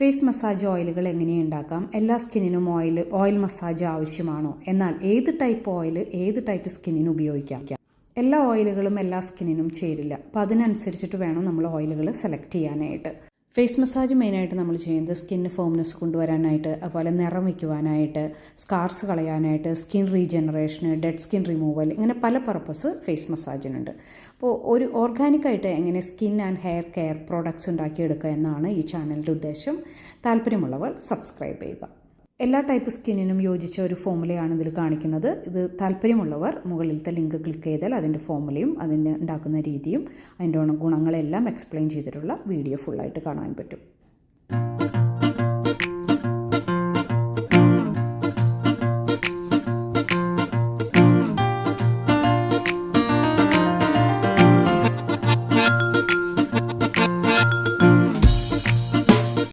Face massage ഓയിലുകൾ എങ്ങനെ ഉണ്ടാക്കാം? എല്ലാ സ്കിന്നിനും ഓയിൽ ഓയിൽ മസാജ് ആവശ്യമാണോ? എന്നാൽ ഏത് ടൈപ്പ് ഓയിൽ ഏത് ടൈപ്പ് സ്കിന്നിന് ഉപയോഗിക്കാം? എല്ലാ ഓയിലുകളും എല്ലാ സ്കിന്നിനും ചേരില്ല. അപ്പോൾ അതിനനുസരിച്ചിട്ട് വേണം നമ്മൾ ഓയിലുകൾ സെലക്ട് ചെയ്യാനായിട്ട്. ഫേസ് മസാജ് മെയിനായിട്ട് നമ്മൾ ചെയ്യുന്നത് സ്കിന്ന് ഫോംനെസ് കൊണ്ടുവരാനായിട്ട് അതുപോലെ നിറം വയ്ക്കുവാനായിട്ട് സ്കാർസ് കളയാനായിട്ട് സ്കിൻ റീജനറേഷന് ഡെഡ് സ്കിൻ റിമൂവൽ ഇങ്ങനെ പല പർപ്പസ് ഫേസ് മസാജിനുണ്ട്. അപ്പോൾ ഒരു ഓർഗാനിക്കായിട്ട് എങ്ങനെ skin and hair care products ഉണ്ടാക്കിയെടുക്കുക എന്നാണ് ഈ ചാനലിന്റെ ഉദ്ദേശം. താല്പര്യമുള്ളവർ സബ്സ്ക്രൈബ് ചെയ്യുക. എല്ലാ ടൈപ്പ് സ്കിന്നിനും യോജിച്ച ഒരു ഫോമുലയാണ് ഇതിൽ കാണിക്കുന്നത്. ഇത് താല്പര്യമുള്ളവർ മുകളിലത്തെ ലിങ്ക് ക്ലിക്ക് ചെയ്താൽ അതിന്റെ ഫോമുലയും അതിന്റെ ഉണ്ടാക്കുന്ന രീതിയും അതിന്റെ ഗുണങ്ങളെല്ലാം എക്സ്പ്ലെയിൻ ചെയ്തിട്ടുള്ള വീഡിയോ ഫുള്ളായിട്ട് കാണാൻ പറ്റും.